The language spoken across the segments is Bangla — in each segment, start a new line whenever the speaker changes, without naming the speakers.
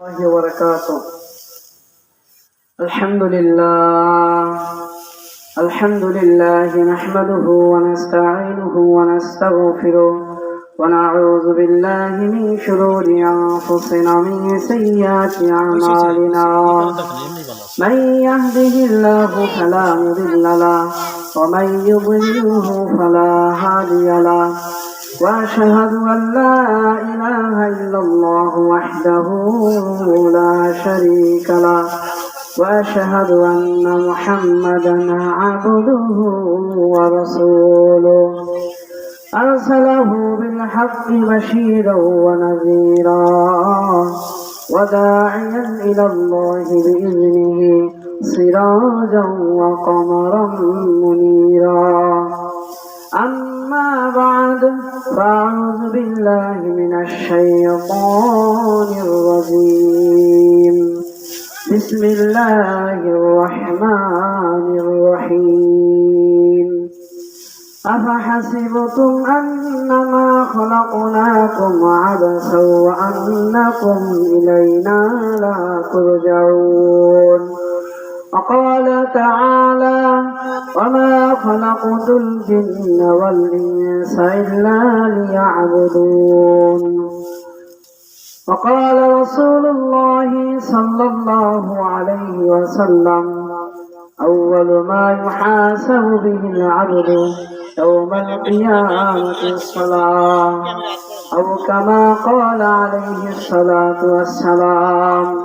الله وبركاته. الحمد لله. الحمد لله نحمده ونستعينه ونستغفره ونعوذ بالله من شرور أنفسنا ومن سيئات أعمالنا. من يهده الله فلا مضل له ومن يضلله فلا هادي له. وأشهد أن لا إله إلا الله وحده لا شريك له. وأشهد أن محمدا عبده ورسوله. أرسله بالحق بشيرا ونذيرا وداعيا إلى الله بإذنه سراجا وقمرا منيرا. أما بعد فأعوذ بالله من الشيطان الرجيم بسم الله الرحمن الرحيم أفحسبتم أنما خلقناكم عبثا وأنكم إلينا لا ترجعون وقال تعالى وما خلقت الجن والإنس إلا ليعبدون. وقال رسول الله صلى الله عليه وسلم أول ما يحاسب به العبد يوم القيامة الصلاة أو كما قال عليه الصلاة والسلام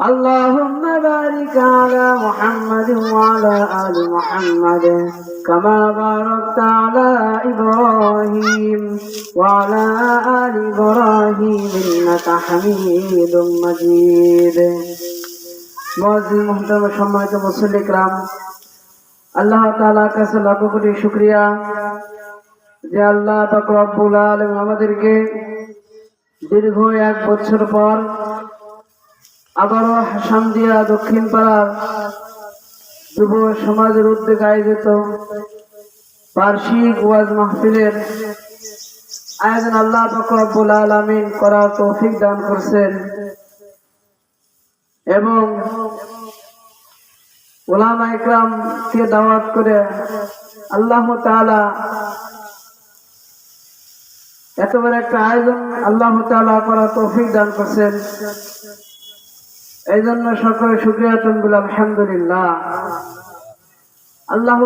اللهم بارك على محمد وعلى آل محمد كما باركت على إبراهيم وعلى آل إبراهيم إنك حميد مجيد মহাজির মোহতরম সম্মানিত মুসল্লিকরাম আল্লাহ তাআলার কাছে লাখ কোটি শুক্রিয়া যে আল্লাহ পাক রব্বুল আলামিন আমাদেরকে দীর্ঘ এক বছর পর আবারও হাসামদিয়া দক্ষিণ পাড়ার যুব সমাজের উদ্যোগে আয়োজিত বার্ষিক ওয়াজ মাহফিলের আয়োজন আল্লাহ ফকরবুল আলমিন করার তৌফিক দান করছেন। এবং ওলামা ইকরামকে দাওয়াত করে আল্লাহ তাআলা এত বড় একটা আয়োজন আল্লাহ তাআলা করার তৌফিক দান করছেন। এই জন্য সকলে শুক্রিয়া তুমগুল আলহামদুলিল্লাহ। আল্লাহ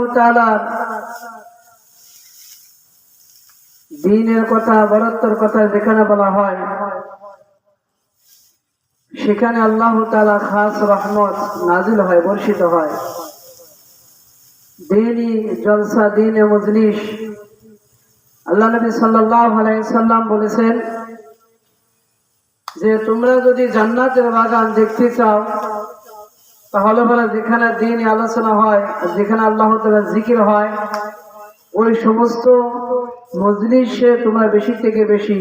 দিনের কথা, বরত্বর কথা যেখানে বলা হয়, সেখানে আল্লাহ তাআলা খাস রহমত নাজিল হয়, বর্ষিত হয়। দিনই জলসা, দিনে মজলিস। আল্লাহ নবী সাল্লাল্লাহু আলাইহি সাল্লাম বলেছেন যে তোমরা যদি জান্নাতের বাগান দেখতে চাও, তাহলে বলে যেখানে দিন আলোচনা হয়, যেখানে আল্লাহ তালা জিকির হয়, ওই সমস্ত মজলিসে তোমরা বেশি থেকে বেশি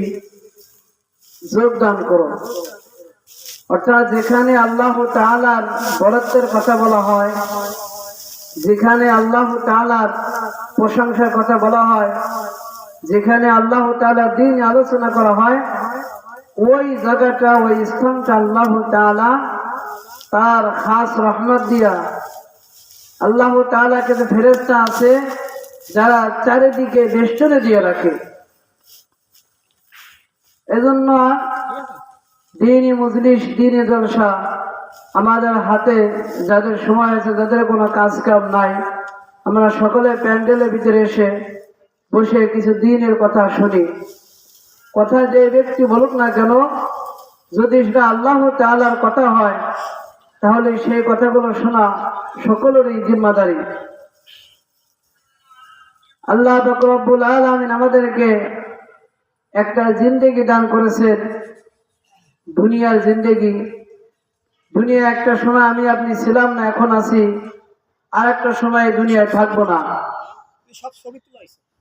যোগদান করো। অর্থাৎ যেখানে আল্লাহ তাআলার বরত্বের কথা বলা হয়, যেখানে আল্লাহ তাআলার প্রশংসার কথা বলা হয়, যেখানে আল্লাহ তাআলার দিন আলোচনা করা হয় ওই জায়গাটা, ওই স্থানটা আল্লাহ তাআলা তার খাস রহমত দিয়া আল্লাহ তাআলাকে যে ফেরেস্তা আছে, যারা চারিদিকে বেষ্টনে দিয়ে রাখে। এজন্য দিনই মজলিস দিনই জলসা আমাদের হাতে, যাদের সময় আছে, যাদের কোনো কাজ কাম নাই, আমরা সকলে প্যান্ডেলের ভিতরে এসে বসে কিছু দিনের কথা শুনি। কথা যে ব্যক্তি বলুক না কেন, যদি সেটা আল্লাহ তাআলার কথা হয়, তাহলে সেই কথাগুলো শোনা সকলেরই জিম্মাদারি। আল্লাহ রব্বুল আলমিন আমাদেরকে একটা জিন্দেগি দান করেছেন, দুনিয়ার জিন্দেগি। দুনিয়া একটা সময় আমি আপনি ছিলাম না, এখন আছি আর একটা সময় দুনিয়ায় থাকব না।
সব ছবি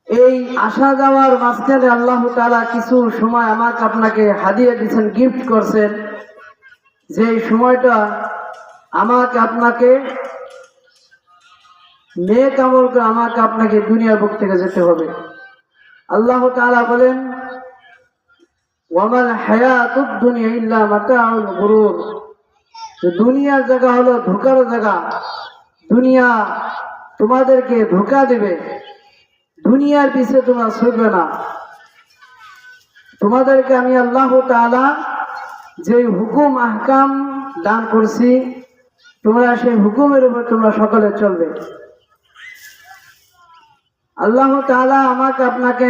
এই আসা যাওয়ার মাঝখানে আল্লাহ তাআলা কিছু সময় আমাকে আপনাকে হাদিয়ে দিচ্ছেন গিফট করছেন। যে সময়টা আমাকে আপনাকে মেয়ে কামল করে আমাকে আপনাকে দুনিয়ার বুক থেকে যেতে হবে। আল্লাহ তাআলা বলেন, ওয়ামাল হায়াতুদ দুনিয়া ইল্লা মাতাউল গুরুর। দুনিয়ার জায়গা হলো ধোকার জায়গা। দুনিয়া তোমাদেরকে ধোকা দেবে। দুনিয়ার পিছে তোমরা ছুটবে না। তোমাদেরকে আমি আল্লাহ তাআলা যে হুকুম, আহকাম দান করছি, তোমরা সেই হুকুমের উপর তোমরা সকলে চলবে। আল্লাহ তাআলা আমাকে আপনাকে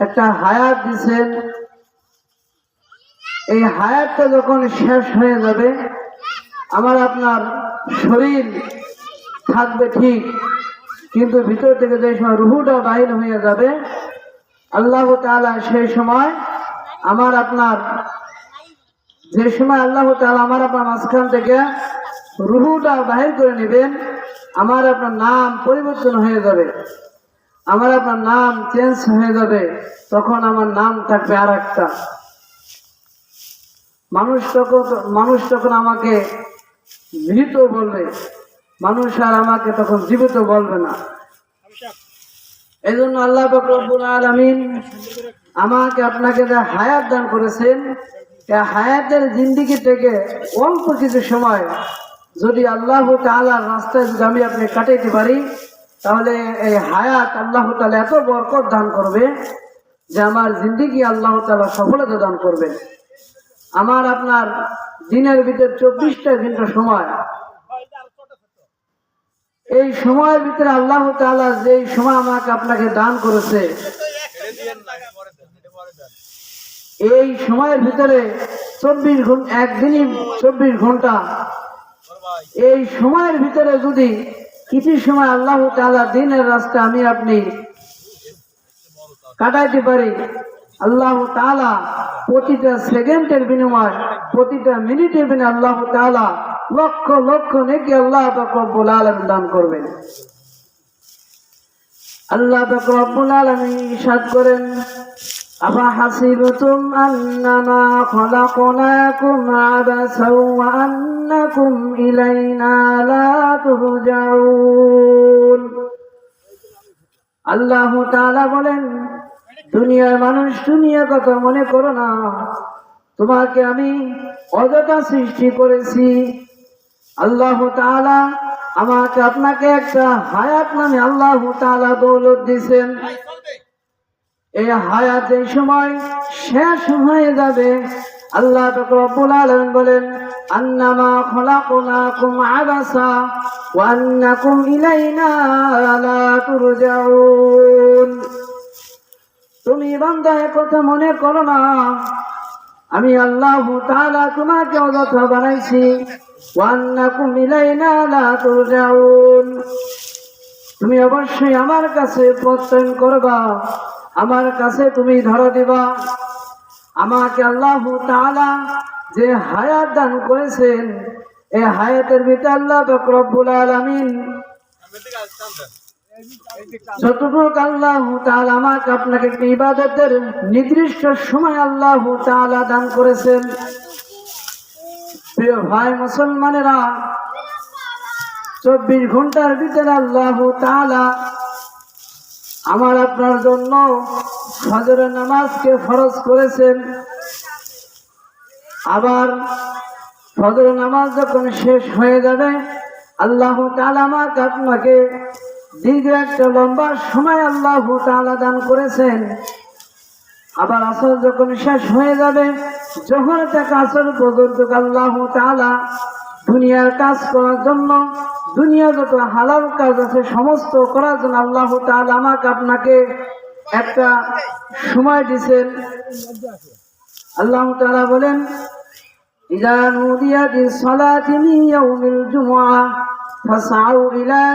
একটা হায়াত দিছেন এই হায়াতটা যখন শেষ হয়ে যাবে, আমার আপনার শরীর থাকবে ঠিক। কিন্তু ভিতর থেকে যে সময় রুহুটা বাহির হয়ে যাবে, আল্লাহ তাআলা সেই সময় আমার আপনার, যে সময় আল্লাহ তাআলা আমার আপনার মাঝখান থেকে রুহুটা বাহির করে নেবেন, আমার আপনার নাম পরিবর্তন হয়ে যাবে। আমার আপনার নাম চেঞ্জ হয়ে যাবে, তখন আমার নাম থাকবে আর একটা মানুষ তখন মানুষ তখন আমাকে মৃত বলবে। মানুষ আর আমাকে তখন জীবিত বলবে না। এই জন্য আল্লাহ রব্বুল আলমিন আমাকে আপনাকে যে হায়াত দান করেছেন হায়াতের জিন্দিগি থেকে অল্প কিছু সময় যদি আল্লাহ তাআলার রাস্তায় যদি আমি আপনি কাটাইতে পারি, তাহলে এই হায়াত আল্লাহ তাআলা এত বরকত দান করবে যে আমার জিন্দিগি আল্লাহ তাআলা সফলতা দান করবে আমার আপনার দিনের ভিতরে চব্বিশটা ঘণ্টা সময় এই সময়ের ভিতরে আল্লাহ যে সময় আমাকে আপনাকে দান করেছে, এই সময়ের ভিতরে চব্বিশ ঘণ্টা একদিনই চব্বিশ ঘণ্টা। এই সময়ের ভিতরে যদি কিছু সময় আল্লাহ তাআলা দিনের রাস্তা আমি আপনি কাটাইতে পারি, আল্লাহ তাআলা প্রতিটা সেকেন্ডের বিনিময়, প্রতিটা মিনিটের বিনিময় আল্লাহ তাআলা লক্ষ লক্ষ নেকি আল্লাহ রব্বুল আলামিন দান করবেন। আল্লাহ রব্বুল আলামিন ইরশাদ করেন, আফা হাসিবতুম আন্নামা খলাকনাকুম ইলাইনা লা তুরজাউন। আল্লাহ তাআলা বলেন, দুনিয়ার মানুষ দুনিয়া কথা মনে করো না। তোমাকে আমি অযথা সৃষ্টি করেছি। আল্লাহ তাআলা আমাকে আপনাকে একটা হায়াত নামে আল্লাহ তাআলা দৌলত দিয়েছেন। এই হায়াত এই সময় শেষ হয়ে যাবে আল্লাহ রব্বুল আলামিন বলেন আন্নামা খলাকনাকুম আবাসা ওয়া আন্নাকুম ইলাইনা লা তুরজাউন। তুমি বান্দা কথা মনে করো না। আমি আল্লাহ তাআলা তোমাকে অযথা বানাইছি। তুমি অবশ্যই আমার কাছে প্রত্যয়ন করবা, আমার কাছে তুমি ধরা দিবা। আমাকে আল্লাহ তাআলা যে হায়াত দান করেছেন এই হায়াতের ভিতরে আল্লাহ রব্বুল আলামিন যতটুকু আল্লাহ আমাকে আপনাকে ইবাদতের নির্দিষ্ট সময় আল্লাহ তাআলা দান করেছেন প্রিয় ভাই মুসলমানেরা, চব্বিশ ঘণ্টার ভিতরে আল্লাহ আমার আপনার জন্য ফজরের নামাজকে ফরজ করেছেন। আবার ফজরের নামাজ যখন শেষ হয়ে যাবে, আল্লাহ তাআলা আমাকে আপনাকে দীর্ঘ একটা লম্বা সময় আল্লাহ তাআলা দান করেছেন। আবার আসর যখন শেষ হয়ে যাবে, যখন থেকে আসর পর্যন্ত আল্লাহ তালা দুনিয়ার কাজ করার জন্য, দুনিয়া যত হালাল কাজ আছে, সমস্ত করার জন্য আল্লাহ তালা আমাকে আপনাকে একটা সময় দিছেন আল্লাহ তালা বলেন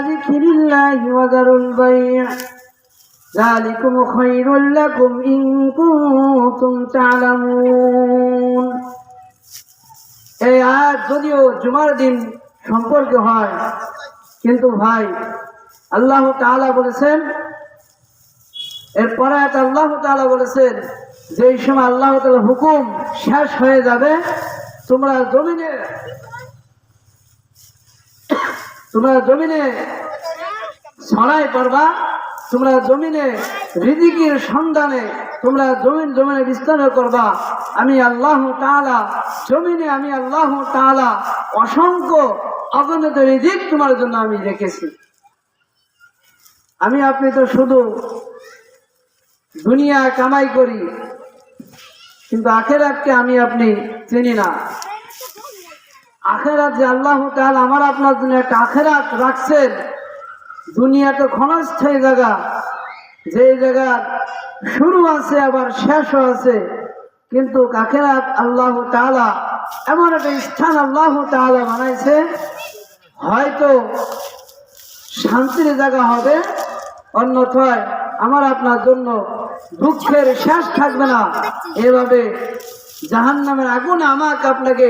যিকরিল্লাহি ওয়া যারুল বাই' ذلكم خير لكم إن كنتم تعلمون এই আয়াত যদিও জুমার দিন সম্পর্কে হয় কিন্তু ভাই আল্লাহ তাআলা বলেছেন এরপরে একটা আল্লাহ তাআলা বলেছেন যে এই সময় আল্লাহ তাআলা হুকুম শেষ হয়ে যাবে তোমরা জমিনে তোমরা জমিনে ছড়াই করবা তোমরা জমিনে রিজিকের সন্ধানে তোমরা জমিন জমিনে বিস্তার করবা। আমি আল্লাহ তাআলা, জমিনে আমি আল্লাহ তাআলা অসংখ্য অগণিত রিজিক তোমার জন্য আমি রেখেছি। আমি, আপনি তো শুধু দুনিয়া কামাই করি, কিন্তু আখের আখেরাতকে আমি, আপনি চিনি না। আখেরাত যে আল্লাহ তাআলা আমার আপনার জন্য একটা আখেরাত রাখছেন দুনিয়া তো ক্ষণস্থায়ী জায়গা। যে জায়গার শুরু আছে, আবার শেষও আছে। কিন্তু আখেরাত আল্লাহ তাআলা এমন একটা স্থান আল্লাহ তাআলা বানাইছে, হয়তো শান্তির জায়গা হবে, অন্যথায় আমার আপনার জন্য দুঃখের শেষ থাকবে না। এভাবে জাহান নামের আগুনে আমাকে আপনাকে,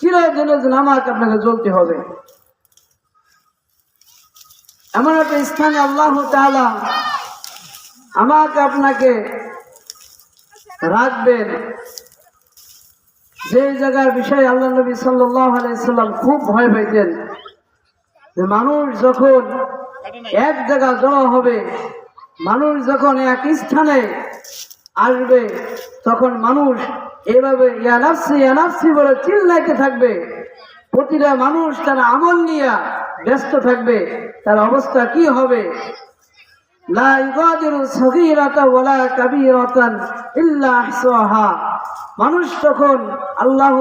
চিরদিনের জন্য আমাকে আপনাকে জ্বলতে হবে। এমন একটা স্থানে আল্লাহ তাআলা আমাকে আপনাকে রাখবেন। যে জায়গার বিষয়ে আল্লাহ নবী আলাইসাল্লাম খুব ভয় পাইতেন, যে মানুষ যখন এক জায়গা জড়ো হবে, মানুষ যখন এক স্থানে আসবে, তখন মানুষ এভাবে ইয়ানাফসি ইয়ানাফসি বলে চিল্লাইতে থাকবে। প্রতিটা মানুষ তার আমল নিয়ে ব্যস্ত থাকবে, তার অবস্থা কি হবে? মানুষ তখন আল্লাহ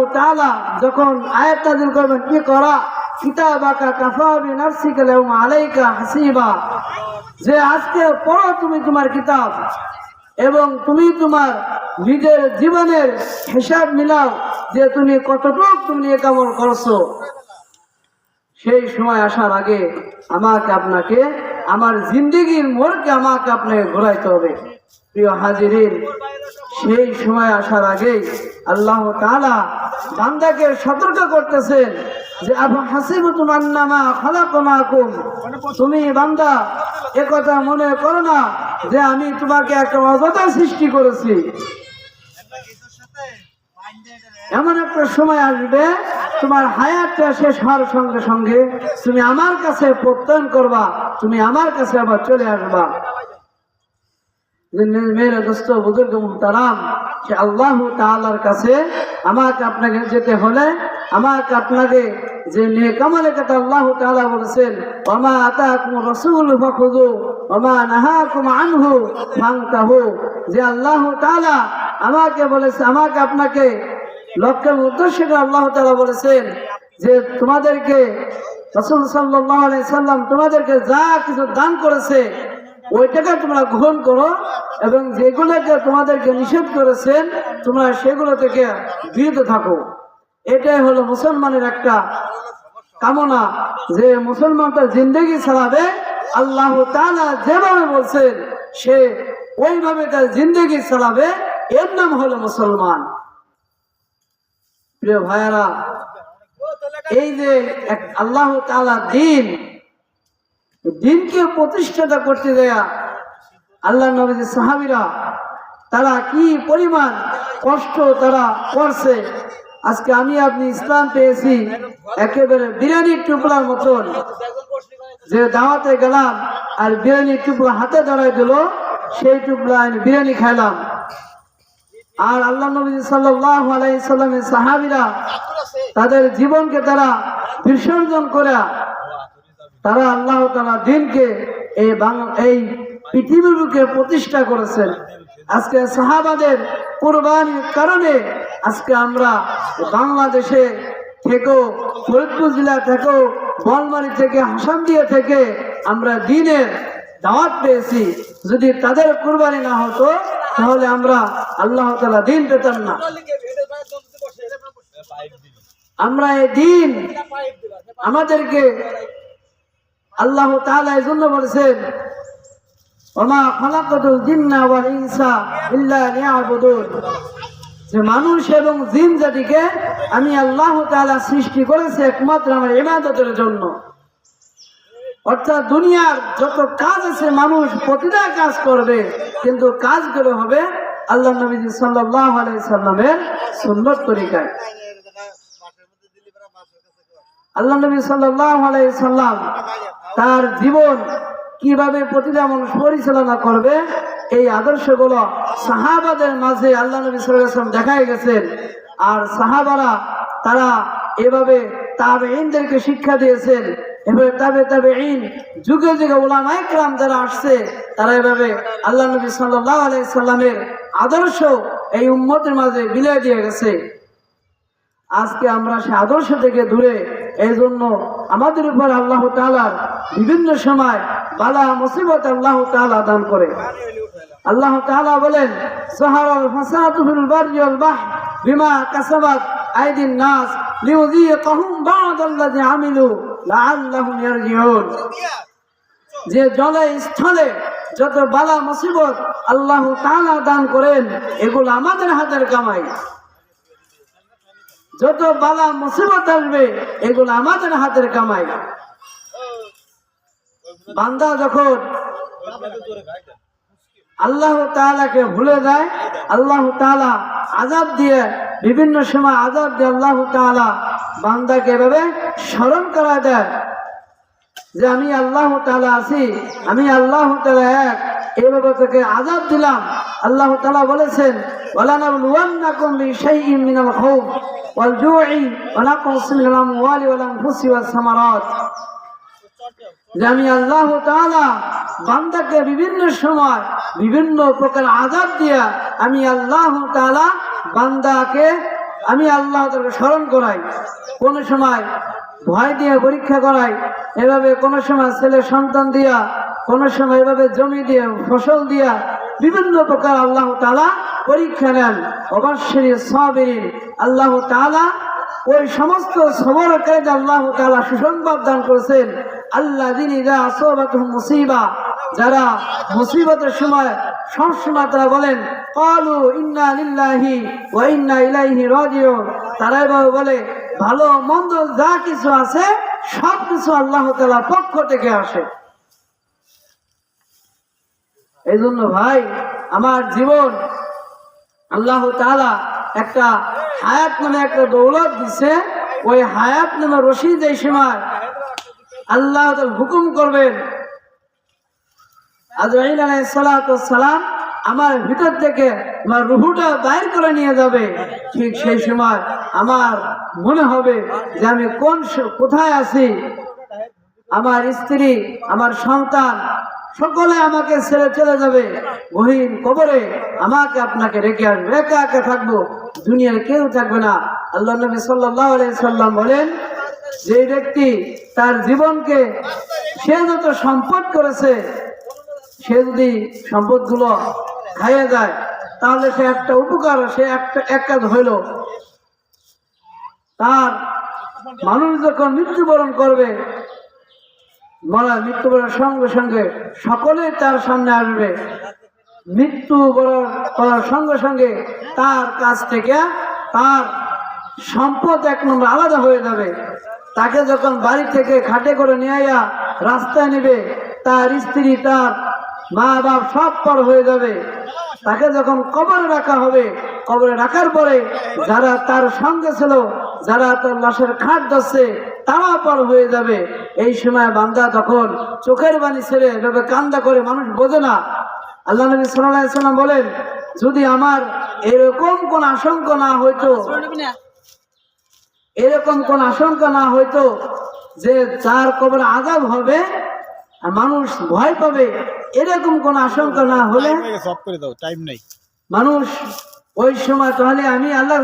যখন আয়াত করবেন, কি করা? আলাইকা হাসিবা। যে আজকে পড়ো তুমি তোমার কিতাব এবং তুমি তোমার নিজের জীবনের হিসাব মিলাও যে তুমি কতটুকু তুমি এ কামল করছ। সেই সময় আসার আগে আমাকে আপনাকে, আমার জিন্দগির মোড়কে আমাকে আপনাকে ঘোরাইতে হবে। প্রিয় হাজিরিন, সেই সময় আসার আগে আল্লাহ বান্দাকে সতর্ক করতেছেন যে আবু হাসিব তোমার নামা খালাকুম তুমি বান্দা একথা মনে করো না যে, আমি তোমাকে একটা অযথা সৃষ্টি করেছি। এমন একটা সময় আসবে, তোমার হায়াতটা শেষ হওয়ার সঙ্গে সঙ্গে তুমি আমার কাছে প্রত্যয়ন করবা, তুমি আমার কাছে আবার চলে আসবা। আল্লাহ কাছে আমাকে আপনাকে যেতে হলে আমাকে আপনাকে যে নেকামালে কথা আল্লাহ তাআলা বলেছেন আতাকুম রাসূল ফাখুযু, ওমা নাহাকুম আনহু, ফান্তাহু। যে আল্লাহ তাআলা আমাকে বলেছে, আমাকে আপনাকে লক্ষ্যের উদ্দেশ্য আল্লাহ তাআলা বলেছেন যে তোমাদেরকে রাসূল সাল্লাল্লাহু আলাইহি সাল্লাম তোমাদেরকে যা কিছু দান করেছে, ওইটাকে তোমরা গ্রহণ করো এবং যেগুলোকে তোমাদেরকে নিষেধ করেছেন, তোমরা সেগুলো থেকে বিরত থাকো। এটাই হলো মুসলমানের একটা কামনা যে মুসলমান তার জিন্দগি চালাবে। আল্লাহ তাআলা যেভাবে বলছেন, সে ওইভাবে তার জিন্দগি চালাবে। এর নাম হলো মুসলমান। প্রিয় ভাইয়ারা, এই যে আল্লাহ তাআলা দিন, দিনকে প্রতিষ্ঠাতা করতে দেয়া, আল্লাহ নবীদের সাহাবিরা তারা কি পরিমাণ কষ্ট তারা করছে আজকে আমি আপনি ইসলাম পেয়েছি একেবারে বিরিয়ানির টুকরার মতন। যে দাওয়াতে গেলাম আর বিরিয়ানির টুকরা হাতে ধরাই দিল, সেই টুকরা আমি বিরিয়ানি খাইলাম। আর আল্লাহ নবী সাল্লাহ সাহাবিরা তাদের জীবনকে তারা বিসর্জন করে, তারা আল্লাহ তালা দিনকে এই বাংলা এই পৃথিবীর প্রতিষ্ঠা করেছেন। আজকে সাহাবাদের কোরবানির কারণে আজকে আমরা বাংলাদেশে থেকেও ফরিদপুর জেলা থেকেও বলমারি থেকে হাসামদিয়া থেকে আমরা দিনের দাওয়াত পেয়েছি। যদি তাদের কোরবানি না হতো, তাহলে আমরা আল্লাহ তালা দিন পেতাম না। আমরা এই দিন আমাদেরকে আল্লাহ তালা এই জন্য বলেছেন, ওমা খালাকাতুল জিন্না ওয়াল ইনসা ইল্লা লিয়াবুদুন। যে মানুষ এবং জিন জাতিকে আমি আল্লাহ তালা সৃষ্টি করেছি একমাত্র আমার ইবাদতের জন্য। অর্থাৎ দুনিয়ার যত কাজ আছে, মানুষ প্রতিটা কাজ করবে, কিন্তু কাজগুলো হবে আল্লাহ নবী সাল্লাহ সাল্লামের সুন্দর তরিকায়। আল্লাহ নবী সাল্লাহ সাল্লাম তার জীবন কীভাবে প্রতিটা মানুষ পরিচালনা করবে এই আদর্শগুলো সাহাবাদের মাঝে আল্লাহ নবী সাল্লাম দেখাই গেছেন। আর সাহাবারা তারা এভাবে তাবে ইনদেরকে শিক্ষা দিয়েছেন। এভাবে তাবে তাবে ইন যুগে যুগে ওলামা ইকরাম যারা আসছে, তারা এভাবে আল্লাহ নবী সাল্লাহ সাল্লামের আদর্শ এই উম্মতের মাঝে বিলিয়ে দিয়ে গেছে। আজকে আমরা সে আদর্শ থেকে দূরে এই জন্য আমাদের উপর আল্লাহ তালার বিভিন্ন সময় বালা মুসিবত আল্লাহ তালা দান করে। আল্লাহ তালা বলেন যে জলে স্থলে যত বালা মুসিবত আল্লাহ তাআলা দান করেন, এগুলো আমাদের হাতের কামাই। যত বালা মুসিবত আসবে, এগুলো আমাদের হাতের কামাই। বান্দা যখন আল্লাহ তাআলাকে ভুলে যায়, আল্লাহ তাআলা আজাব দিয়ে বিভিন্ন সময় আজাব দিয়ে আল্লাহ তাআলা বান্দাকে এভাবে স্মরণ করা দেয় যে আমি আল্লাহ তাআলা আছি, আমি আল্লাহ তাআলা এক। এভাবে তোকে আজাব দিলাম। আল্লাহ তাআলা বলেছেন মিনাল আমওয়ালি ওয়াল আনফুসি ওয়াস সামারাত যে আমি আল্লাহ বান্দাকে বিভিন্ন সময় বিভিন্ন প্রকার আজাব দিয়া আমি আল্লাহ বান্দাকে, আমি আল্লাহ তাআলাকে স্মরণ করাই। কোন সময় ভয় দিয়ে পরীক্ষা করাই, এভাবে কোন সময় ছেলে সন্তান দিয়া, কোন সময় এভাবে জমি দিয়ে, ফসল দিয়া, বিভিন্ন প্রকার আল্লাহ তাআলা পরীক্ষা নেন, অবশ্যই সাবিরিন আল্লাহ তাআলা ওই সমস্ত সবরকারী আল্লাহ তাআলা সুসংবাদ দান করেছেন। আল্লাহ দিন মুসিবা, যারা মুসিবতের সময় সবসময় তারা বলেন কালু ইন্না লিল্লাহি ওয়া ইন্না ইলাইহি রাজিউন। তারা এভাবে বলে, ভালো মন্দ যা কিছু আছে সব কিছু আল্লাহ তাআলার পক্ষ থেকে আসে। এই ভাই, আমার জীবন আল্লাহ একটা হায়াত নামে একটা দৌলত দিছে। ওই হায়াত নামে রশিদ এই সময় আল্লাহ হুকুম করবেন। সালাম আমার ভিতর থেকে আমার রুহুটা বাইর করে নিয়ে যাবে। ঠিক সেই সময় আমার মনে হবে যে আমি কোন কোথায় আছি? আমার স্ত্রী, আমার সন্তান সকলে আমাকে ছেড়ে চলে যাবে। গহীন কবরে আমাকে আপনাকে রেখে আসবে। একা একা থাকব, দুনিয়ার কেউ থাকবে না। আল্লাহ নবী সাল্লাম বলেন, যে ব্যক্তি তার জীবনকে সে যত সম্পদ করেছে, সে যদি সম্পদগুলো খাইয়ে যায় তাহলে সে একটা উপকার, সে একটা, এক কাজ হইল, তার মানুষ যখন মৃত্যুবরণ করবে মরা মৃত্যুবরণের সঙ্গে সঙ্গে সকলে তার সামনে আসবে। মৃত্যু বরণ করার সঙ্গে সঙ্গে তার কাছ থেকে তার সম্পদ এক নম্বর আলাদা হয়ে যাবে। তাকে যখন বাড়ি থেকে খাটে করে নিয়ে রাস্তায় নেবে, তার স্ত্রী, তার মা বাপ সব পর হয়ে যাবে। তাকে যখন কবরে রাখা হবে, কবরে রাখার পরে যারা তার সঙ্গে ছিল, যারা তার লাশের খাট ধরছে তারা পর হয়ে যাবে। এই সময় বান্দা তখন চোখের বাণী ছেড়ে এভাবে কান্দা করে মানুষ বোঝে না। আল্লাহ নবী সাল্লাল্লাহু সাল্লাম বলেন যদি আমার এরকম কোন আশঙ্কা না হইতো এরকম কোন আশঙ্কা না হইতো যে যার কবর আজাব হবে আর মানুষ ভয় পাবে এরকম কোন আশঙ্কা না হলে মানুষ ওই সময় তাহলে আমি আল্লাহ